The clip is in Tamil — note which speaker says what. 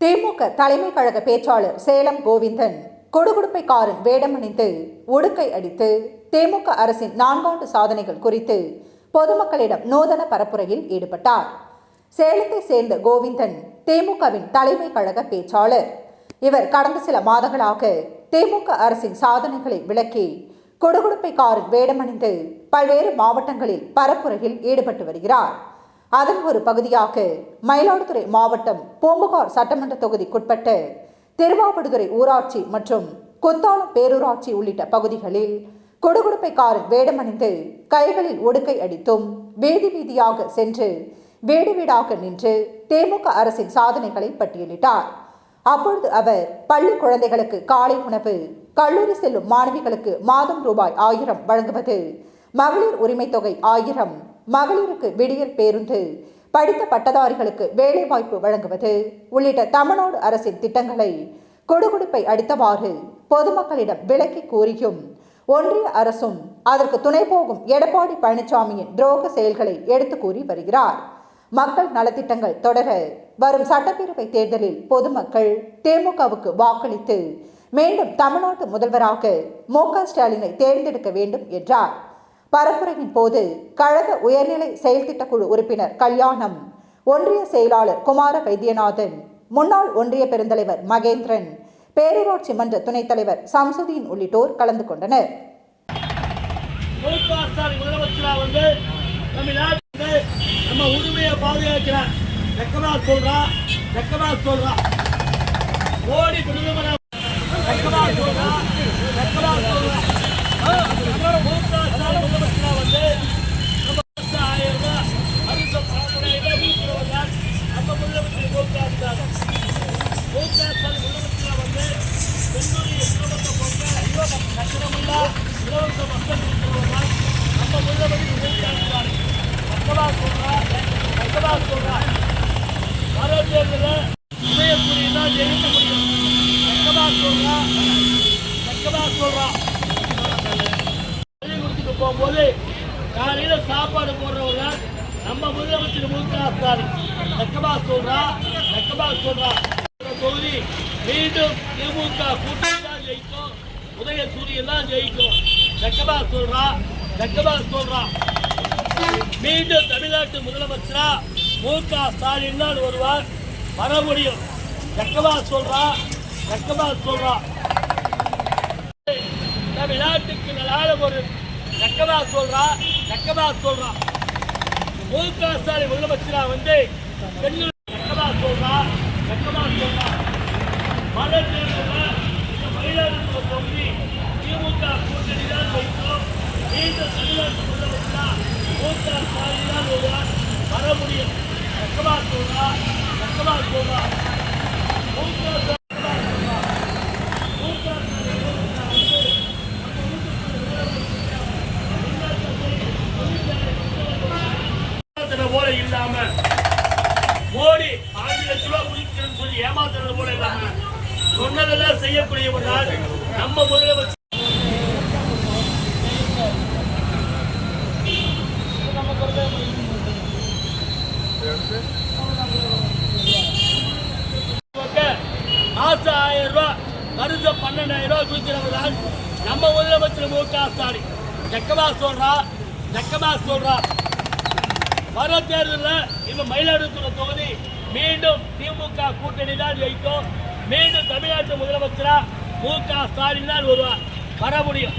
Speaker 1: திமுக தலைமை கழக பேச்சாளர் சேலம் கோவிந்தன் கொடுகுடுப்பைக்காரன் வேடமணிந்து ஒடுக்கை அடித்து திமுக அரசின் நான்காண்டு சாதனைகள் குறித்து பொதுமக்களிடம் நூதன பரப்புரையில் ஈடுபட்டார். சேலத்தை சேர்ந்த கோவிந்தன் திமுகவின் தலைமை கழக பேச்சாளர். இவர் கடந்த சில மாதங்களாக திமுக அரசின் சாதனைகளை விளக்கி கொடுகுடுப்பைக்காரன் வேடமணிந்து பல்வேறு மாவட்டங்களில் பரப்புரையில் ஈடுபட்டு வருகிறார். அதன் ஒரு பகுதியாக மயிலாடுதுறை மாவட்டம் பூம்புகார் சட்டமன்ற தொகுதிக்குட்பட்ட திருவாவடுதுறை ஊராட்சி மற்றும் கொத்தாளம் பேரூராட்சி உள்ளிட்ட பகுதிகளில் கொடுகுடுப்பைக்காரன் வேடமணிந்து கைகளில் ஒடுக்கை அடித்தும் வீதி வீதியாக சென்று வீடு வீடாக நின்று திமுக அரசின் சாதனைகளை பட்டியலிட்டார். அப்பொழுது அவர் பள்ளி குழந்தைகளுக்கு காலை உணவு கல்லூரி செல்லும் மாணவிகளுக்கு மாதம் ரூபாய் ஆயிரம் வழங்குவது மகளிர் உரிமை தொகை ஆயிரம். மகளிருக்கு விடியல் பேருந்து. படித்த பட்டதாரிகளுக்கு வேலைவாய்ப்பு வழங்குவது. உள்ளிட்ட தமிழ்நாடு அரசின் திட்டங்களை கொடுகுடுப்பை அடித்தவாறு பொதுமக்களிடம் விலக்கி கூறியும் ஒன்றிய அரசும் அதற்கு துணை போகும் எடப்பாடி பழனிசாமியின் துரோக செயல்களை எடுத்து கூறி வருகிறார். மக்கள் நலத்திட்டங்கள் தொடர வரும் சட்டப்பேரவை தேர்தலில் பொதுமக்கள் திமுகவுக்கு வாக்களித்து மீண்டும் தமிழ்நாட்டு முதல்வராக மு க ஸ்டாலினை தேர்ந்தெடுக்க வேண்டும் என்றார். பரப்புரையின் போது கழக உயர்நிலை செயல்திட்டக்குழு உறுப்பினர் கல்யாணம் ஒன்றிய செயலாளர் குமார வைத்தியநாதன் முன்னாள் ஒன்றிய பெருந்தலைவர் மகேந்திரன் பேரூராட்சி மன்ற துணைத் தலைவர் சம்சுதீன் உள்ளிட்டோர் கலந்து கொண்டனர்.
Speaker 2: முக சொல்றா. போகும்போது காலையில சாப்பாடு போடுறவங்க நம்ம முதலமைச்சர் மு க ஸ்டாலின் வெக்கமா சொல்றா வெக்கமா சொல்றா தொகுதி மீண்டும் திமுக கூட்டணி தான் ஜெயிக்கும் உதய சூரியன் தான் ஜெயிக்கும் வெக்கமா சொல்றா வெக்கமா சொல்றா மீண்டும் தமிழ்நாட்டு முதலமைச்சரா மு க ஸ்டாலின் தான் ஒருவர் வர முடியும். வெக்கமா சொல்றா வெக்கமா சொல்றா. தமிழ்நாட்டுக்கு நலால ஒரு வெக்கமா சொல்றா வெக்கமா சொல்றா. மு க ஸ்டாலின் முதலமைச்சரா வந்து பெண்கள் வெக்கமா சொல்றா வெக்கமா சொல்றா மத தேர்தலில் இந்த மயிலாடுதுறை தொகுதி திமுக கூட்டணி தான் வைக்கும் மீண்டும் தமிழ்நாட்டு முதலமைச்சரா மு க ஸ்டாலின் தான் வருவார் வர முடியும் வெக்கமா சொல்றா வெக்கமா சொல்றா மு க ஸ்டாலின் மு க ஏமாத்துறது போல இல்லாம மோடி பாஞ்சு லட்ச ரூபாய் குதிக்கிறேன்னு சொல்லி ஏமாத்துறது போல இல்லாம சொன்னதெல்லாம் செய்யக்கூடியவர் தான். நம்ம முதலமைச்சர் மாசம் ஆயிரம் ரூபா வருஷம் பன்னெண்டாயிரம் ரூபா குதிக்கிறவங்க தான் நம்ம முதலமைச்சர் மு க ஸ்டாலின். வெக்கமா சொல்றா வெக்கமா சொல்றா. வர தேர்தலில் இவன் மயிலாடுதுறை தொகுதி மீண்டும் திமுக கூட்டணி தான் ஜெயிக்கும். மீண்டும் தமிழ்நாட்டு முதலமைச்சரா மு க ஸ்டாலின் தான் வருவார். வர முடியும்.